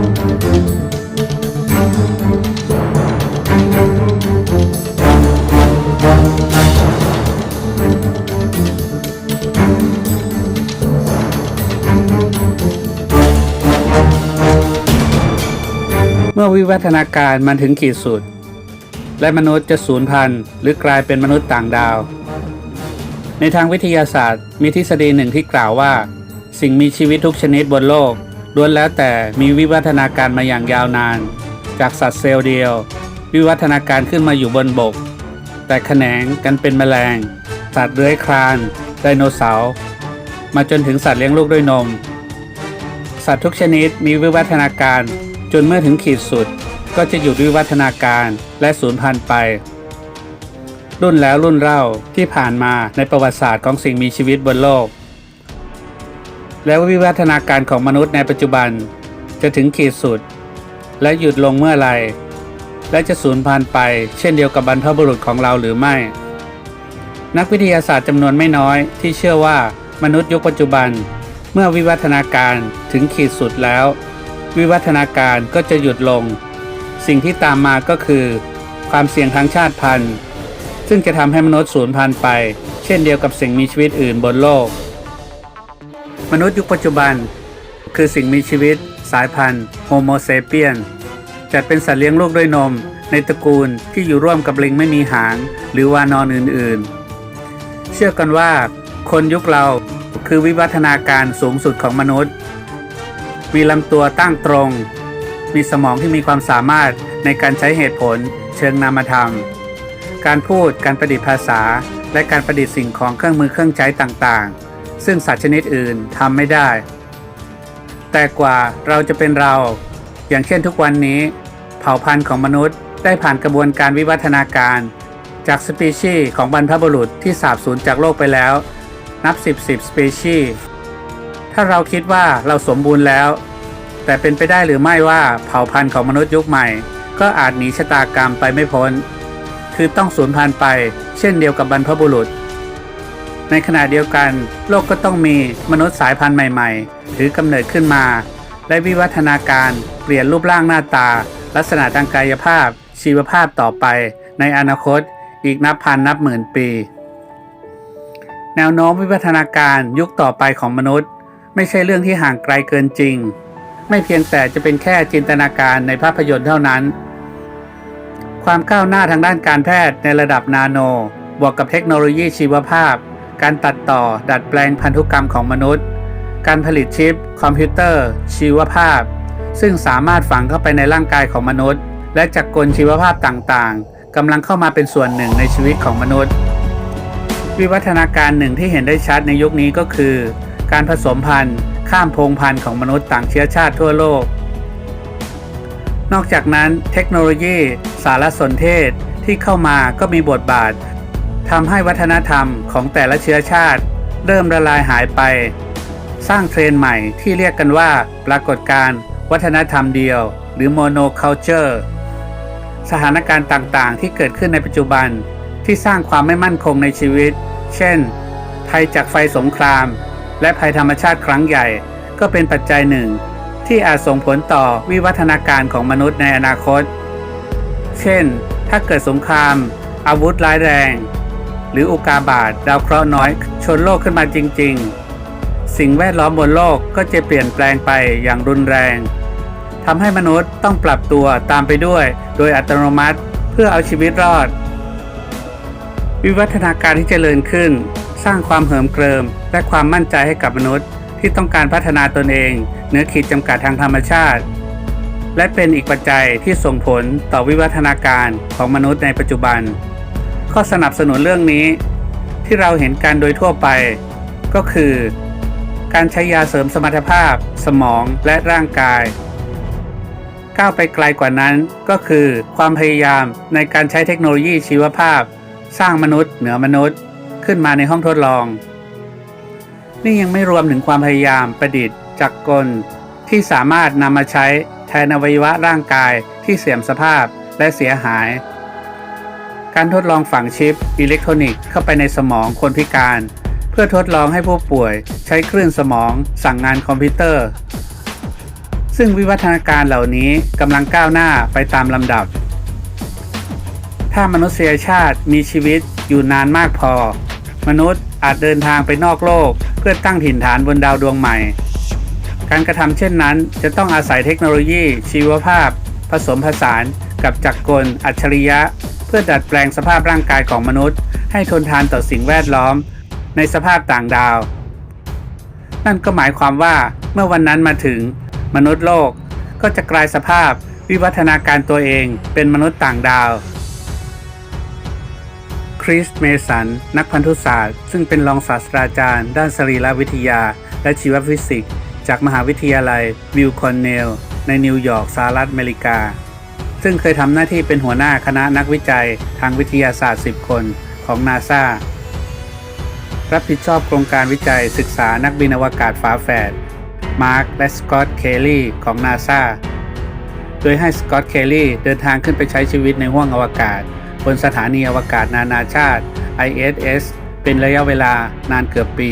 เมื่อวิวัฒนาการมันถึงขีดสุด และมนุษย์จะสูญพันธุ์หรือกลายเป็นมนุษย์ต่างดาว ในทางวิทยาศาสตร์มีทฤษฎีหนึ่งที่กล่าวว่า สิ่งมีชีวิตทุกชนิดบนโลก ล้วนแล้วแต่มีวิวัฒนาการมาอย่างยาวนาน จากสัตว์เซลล์เดียว วิวัฒนาการขึ้นมาอยู่บนบก แต่แขนงกันเป็นแมลง สัตว์เลื้อยคลาน ไดโนเสาร์ มาจนถึงสัตว์เลี้ยงลูกด้วยนม สัตว์ทุกชนิดมีวิวัฒนาการจนเมื่อถึงขีดสุดก็จะหยุดวิวัฒนาการและสูญพันธุ์ไป รุ่นแล้วรุ่นเล่าที่ผ่านมาในประวัติศาสตร์ของสิ่งมีชีวิตบนโลก แล้ววิวัฒนาการของมนุษย์ในปัจจุบัน จะถึงขีดสุด และหยุดลงเมื่อไร และจะสูญพันธุ์ไป เช่นเดียวกับบรรพบุรุษของเราหรือไม่ นักวิทยาศาสตร์จำนวนไม่น้อยที่เชื่อว่ามนุษย์ยุคปัจจุบัน เมื่อวิวัฒนาการถึงขีดสุดแล้ว วิวัฒนาการก็จะหยุดลง สิ่งที่ตามมาก็คือ ความเสี่ยงทางชาติพันธุ์ ซึ่งจะทำให้มนุษย์สูญพันธุ์ไป เช่นเดียวกับสิ่งมีชีวิตอื่นบนโลก มนุษย์ยุคปัจจุบัน คือสิ่งมีชีวิต สายพันธุ์โฮโมเซเปียนจัดเป็นสัตว์เลี้ยงลูกด้วยนม ในตระกูลที่อยู่ร่วมกับลิงไม่มีหาง หรือวานอนอื่นๆ เชื่อกันว่า คนยุคเราคือวิวัฒนาการสูงสุดของมนุษย์ มีลำตัวตั้งตรง มีสมองที่มีความสามารถในการใช้เหตุผล เชิงนามธรรม การพูดการประดิษฐ์ภาษา และการประดิษฐ์สิ่งของเครื่องมือเครื่องใช้ต่างๆ ซึ่งสัตว์ชนิดอื่นทำไม่ได้ แต่กว่าเราจะเป็นเรา อย่างเช่นทุกวันนี้ เผ่าพันธุ์ของมนุษย์ได้ผ่านกระบวนการวิวัฒนาการ จากสปีชีส์ของบรรพบุรุษที่สาบสูญจากโลกไปแล้ว นับ 10 10สปีชีส์ถ้าเราคิดว่าเราสมบูรณ์แล้ว แต่เป็นไปได้หรือไม่ว่าเผ่าพันธุ์ของมนุษย์ยุคใหม่ ก็อาจหนีชะตากรรมไปไม่พ้น คือต้องสูญพันธุ์ไป เช่นเดียวกับบรรพบุรุษ ในขณะเดียวกัน โลกก็ต้องมีมนุษย์สายพันธุ์ใหม่ๆ ถือกำเนิดขึ้นมา และวิวัฒนาการเปลี่ยนรูปร่างหน้าตา ลักษณะทางกายภาพ ชีวภาพต่อไป ในอนาคต อีกนับพันนับหมื่นปี แนวโน้มวิวัฒนาการยุคต่อไปของมนุษย์ ไม่ใช่เรื่องที่ห่างไกลเกินจริง ไม่เพียงแต่จะเป็นแค่จินตนาการในภาพยนตร์เท่านั้น ความก้าวหน้าทางด้านการแพทย์ในระดับนาโนบวกกับเทคโนโลยีชีวภาพ การตัดต่อดัดแปลงพันธุกรรมของมนุษย์ การผลิตชิป คอมพิวเตอร์ ชีวภาพ ซึ่งสามารถฝังเข้าไปในร่างกายของมนุษย์ และจักรกลชีวภาพต่างๆกำลังเข้ามาเป็นส่วนหนึ่งในชีวิตของมนุษย์ วิวัฒนาการหนึ่งที่เห็นได้ชัดในยุคนี้ก็คือ การผสมพันธุ์ ข้ามพงพันธุ์ของมนุษย์ต่างเชื้อชาติทั่วโลก นอกจากนั้น เทคโนโลยี สารสนเทศที่เข้ามาก็มีบทบาท ทำให้วัฒนธรรมของแต่ละเชื้อชาติ เริ่มละลายหายไป สร้างเทรนใหม่ที่เรียกกันว่า ปรากฏการณ์วัฒนธรรมเดียว หรือ monoculture สถานการณ์ต่างๆ ที่เกิดขึ้นในปัจจุบันที่สร้างความไม่มั่นคงในชีวิต เช่น ภัยจากไฟสงคราม และภัยธรรมชาติครั้งใหญ่ ก็เป็นปัจจัยหนึ่ง ที่อาจส่งผลต่อวิวัฒนาการของมนุษย์ในอนาคต เช่น ถ้าเกิดสงคราม อาวุธร้ายแรง หรืออุกาบาตดาวเคราะห์น้อย ชนโลกขึ้นมาจริง ๆ สิ่งแวดล้อมบนโลกก็จะเปลี่ยนแปลงไปอย่างรุนแรงทำให้มนุษย์ต้องปรับตัวตามไปด้วย โดยอัตโนมัติเพื่อเอาชีวิตรอด วิวัฒนาการที่เจริญขึ้น สร้างความเหิมเกริม และความมั่นใจให้กับมนุษย์ ที่ต้องการพัฒนาตนเองเหนือขีดจำกัดทางธรรมชาติ และเป็นอีกปัจจัยที่ส่งผลต่อวิวัฒนาการของมนุษย์ในปัจจุบัน ข้อสนับสนุนเรื่องนี้ ที่เราเห็นกันโดยทั่วไป ก็คือ การใช้ยาเสริมสมรรถภาพ สมองและร่างกาย ก้าวไปไกลกว่านั้นก็คือ ความพยายามในการใช้เทคโนโลยีชีวภาพ สร้างมนุษย์เหนือมนุษย์ ขึ้นมาในห้องทดลอง นี่ยังไม่รวมถึงความพยายามประดิษฐ์จักรกลที่สามารถนำมาใช้แทนอวัยวะร่างกายที่เสื่อมสภาพและเสียหาย การทดลองฝังชิปอิเล็กทรอนิกส์เข้าไปในสมองคนพิการ เพื่อทดลองให้ผู้ป่วยใช้คลื่นสมองสั่งงานคอมพิวเตอร์ ซึ่งวิวัฒนาการเหล่านี้กำลังก้าวหน้าไปตามลำดับ ถ้ามนุษยชาติมีชีวิตอยู่นานมากพอ มนุษย์อาจเดินทางไปนอกโลก เพื่อตั้งถิ่นฐานบนดาวดวงใหม่ การกระทำเช่นนั้น จะต้องอาศัยเทคโนโลยีชีวภาพ ผสมผสานกับจักรกลอัจฉริยะ พื่อดัดแปลงสภาพร่างกายของมนุษย์ ให้ทนทานต่อสิ่งแวดล้อม ในสภาพต่างดาว นั่นก็หมายความว่าเมื่อวันนั้นมาถึง มนุษย์โลกก็จะกลายสภาพวิวัฒนาการตัวเองเป็นมนุษย์ต่างดาว คริสเมสัน นักพันธุศาสตร์ ซึ่งเป็นรองศาสตราจารย์ ด้านสรีรวิทยา และชีวฟิสิกส์จากมหาวิทยาลัยวิลคอนเนล ในนิวยอร์กสหรัฐอเมริกา ซึ่งเคยทำหน้าที่เป็นหัวหน้าคณะนักวิจัยทางวิทยาศาสตร์ 10 คนของนาซารับผิดชอบโครงการวิจัยศึกษานักบินอวกาศฝาแฝด มาร์คและสกอตต์เคลลี่ของนาซาโดยให้สกอตต์เคลลี่เดินทางขึ้นไปใช้ชีวิตในห้วงอวกาศ บนสถานีอวกาศนานาชาติ ISS เป็นระยะเวลานานเกือบปี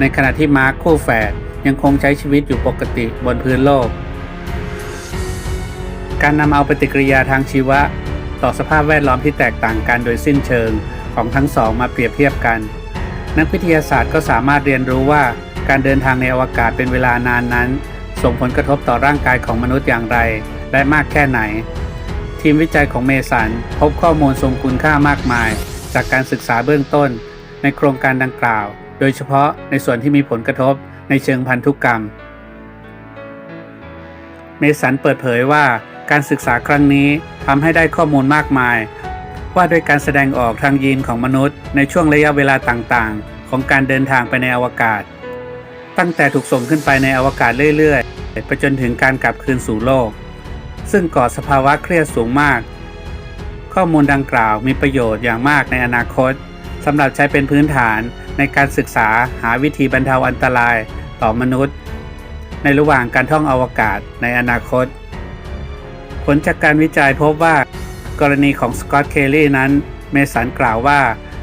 ในขณะที่มาร์คคู่แฝดยังคงใช้ชีวิตอยู่ปกติบนพื้นโลก การนำเอาปฏิกิริยาทางชีวะ ต่อสภาพแวดล้อมที่แตกต่างกันโดยสิ้นเชิงของทั้งสองมาเปรียบเทียบกัน นักวิทยาศาสตร์ก็สามารถเรียนรู้ว่าการเดินทางในอวกาศเป็นเวลานานนั้น ส่งผลกระทบต่อร่างกายของมนุษย์อย่างไร และมากแค่ไหน ทีมวิจัยของเมสันพบข้อมูลทรงคุณค่ามากมาย จากการศึกษาเบื้องต้น ในโครงการดังกล่าว โดยเฉพาะในส่วนที่มีผลกระทบในเชิงพันธุกรรม เมสันเปิดเผยว่า การศึกษาครั้งนี้ทำให้ได้ข้อมูลมากมาย ว่าด้วยการแสดงออกทางยีนของมนุษย์ ในช่วงระยะเวลาต่างๆ ของการเดินทางไปในอวกาศ ตั้งแต่ถูกส่งขึ้นไปในอวกาศเรื่อยๆ ไปจนถึงการกลับคืนสู่โลก ซึ่งก่อสภาวะเครียดสูงมาก ข้อมูลดังกล่าวมีประโยชน์อย่างมากในอนาคตสำหรับใช้เป็นพื้นฐานในการศึกษาหาวิธีบรรเทาอันตรายต่อมนุษย์ ในระหว่างการท่องอวกาศในอนาคต ผลจากการวิจัยพบว่า กรณีของสกอตเคลลี่นั้น เมสันกล่าวว่า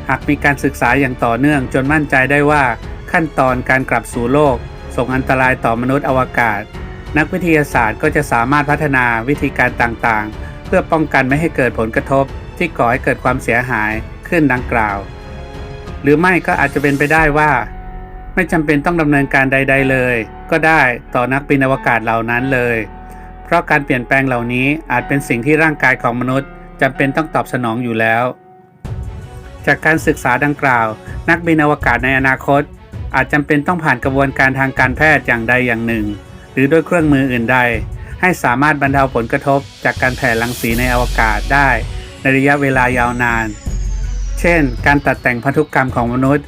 หากมีการศึกษาอย่างต่อเนื่องจนมั่นใจได้ว่า ขั้นตอนการกลับสู่โลก ส่งอันตรายต่อมนุษย์อวกาศ นักวิทยาศาสตร์ก็จะสามารถพัฒนาวิธีการต่างๆ เพื่อป้องกันไม่ให้เกิดผลกระทบ ที่ก่อให้เกิดความเสียหายขึ้นดังกล่าว หรือไม่ก็อาจจะเป็นไปได้ว่า ไม่จำเป็นต้องดำเนินการใด ๆ เลย ก็ได้ต่อนักบินอวกาศเหล่านั้นเลย ราะการเปลี่ยนแปลงเหล่านี้อาจเป็นสิ่งที่ร่างกายของมนุษย์จำเป็นต้องตอบสนองอยู่แล้ว จากการศึกษาดังกล่าว นักบินอวกาศในอนาคต อาจจำเป็นต้องผ่านกระบวนการทางการแพทย์อย่างใดอย่างหนึ่ง หรือด้วยเครื่องมืออื่นใด ให้สามารถบรรเทาผลกระทบ จากการแผ่รังสีในอวกาศได้ ในระยะเวลายาวนาน เช่น การตัดแต่งพันธุกรรมของมนุษย์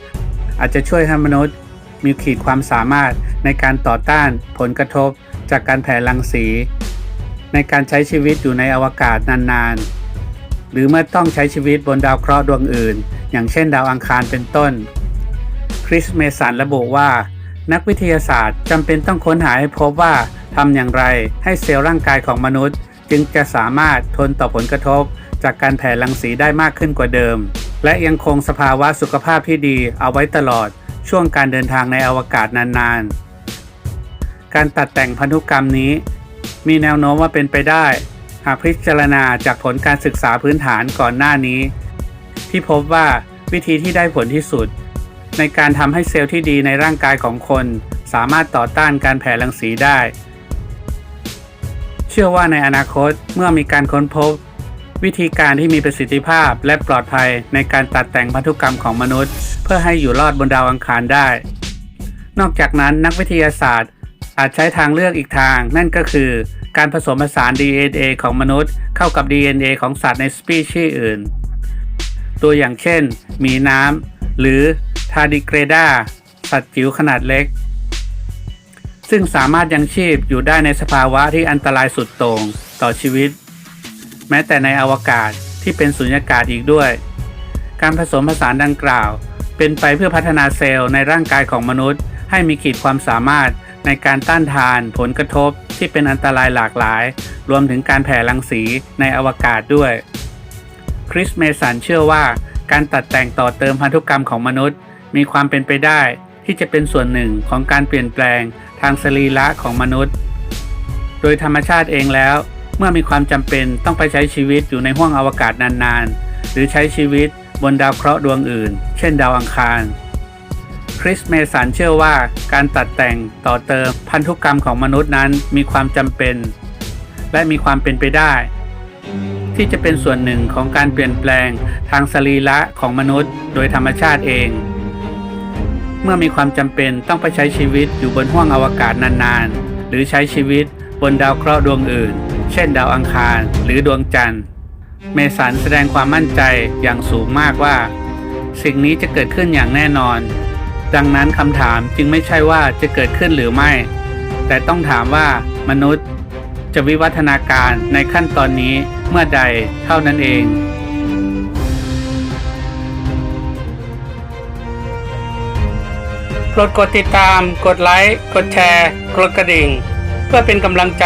อาจจะช่วยให้มนุษย์ มีขีดความสามารถในการต่อต้านผลกระทบ จากการแผ่รังสี ในการใช้ชีวิตอยู่ในอวกาศนานๆ หรือเมื่อต้องใช้ชีวิตบนดาวเคราะห์ดวงอื่น อย่างเช่นดาวอังคารเป็นต้น คริสเมสันระบุว่า นักวิทยาศาสตร์จำเป็นต้องค้นหาให้พบว่าทำอย่างไรให้เซลล์ร่างกายของมนุษย์ จึงจะสามารถทนต่อผลกระทบ จากการแผ่รังสีได้มากขึ้นกว่าเดิม และยังคงสภาวะสุขภาพที่ดีเอาไว้ตลอดช่วงการเดินทางในอวกาศนานๆ การตัดแต่งพันธุกรรมนี้ มีแนวโน้มว่าเป็นไปได้ หากพิจารณาจากผลการศึกษาพื้นฐานก่อนหน้านี้ ที่พบว่าวิธีที่ได้ผลที่สุด ในการทำให้เซลล์ที่ดีในร่างกายของคน สามารถต่อต้านการแผ่รังสีได้ เชื่อว่าในอนาคตเมื่อมีการค้นพบ วิธีการที่มีประสิทธิภาพและปลอดภัยในการตัดแต่งพันธุกรรมของมนุษย์ เพื่อให้อยู่รอดบนดาวอังคารได้ นอกจากนั้นนักวิทยาศาสตร์ อาจใช้ทางเลือกอีกทาง นั่นก็คือ การผสมผสาน DNA ของมนุษย์ เข้ากับ DNA ของสัตว์ในสปีชีส์อื่น ตัวอย่างเช่นหมีน้ำ หรือทาร์ดิเกรดาสัตว์จิ๋วขนาดเล็ก ซึ่งสามารถยังชีพอยู่ได้ในสภาวะที่อันตรายสุดโต่งต่อชีวิต แม้แต่ในอวกาศที่เป็นสุญญากาศอีกด้วย การผสมผสานดังกล่าว เป็นไปเพื่อพัฒนาเซลล์ในร่างกายของมนุษย์ ให้มีขีดความสามารถ ในการต้านทานผลกระทบที่เป็นอันตรายหลากหลาย รวมถึงการแผ่รังสีในอวกาศด้วย คริสเมสันเชื่อว่าการตัดแต่งต่อเติมพันธุกรรมของมนุษย์ มีความเป็นไปได้ ที่จะเป็นส่วนหนึ่งของการเปลี่ยนแปลงทางสรีระของมนุษย์ โดยธรรมชาติเองแล้ว เมื่อมีความจำเป็นต้องไปใช้ชีวิตอยู่ในห้วงอวกาศนานๆ หรือใช้ชีวิตบนดาวเคราะห์ดวงอื่น เช่นดาวอังคาร คริสเมสันเชื่อว่าการตัดแต่งต่อเติมพันธุกรรมของมนุษย์นั้นมีความจำเป็น และมีความเป็นไปได้ ที่จะเป็นส่วนหนึ่งของการเปลี่ยนแปลงทางสรีระของมนุษย์ โดยธรรมชาติเอง เมื่อมีความจำเป็นต้องไปใช้ชีวิตอยู่บนห้วงอวกาศนานๆ หรือใช้ชีวิตบนดาวเคราะห์ดวงอื่น เช่นดาวอังคารหรือดวงจันทร์ เมสันแสดงความมั่นใจอย่างสูงมากว่า สิ่งนี้จะเกิดขึ้นอย่างแน่นอน ดังนั้นคำถามจึงไม่ใช่ว่าจะเกิดขึ้นหรือไม่ แต่ต้องถามว่ามนุษย์ จะวิวัฒนาการในขั้นตอนนี้เมื่อใดเท่านั้นเองโปรดกดติดตาม กดไลค์ กดแชร์ กดกระดิ่ง เพื่อเป็นกำลังใจ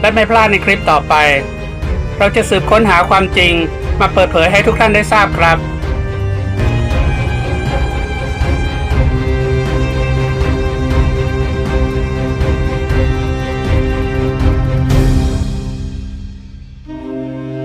และไม่พลาดในคลิปต่อไป เราจะสืบค้นหาความจริงมาเปิดเผยให้ทุกท่านได้ทราบครับ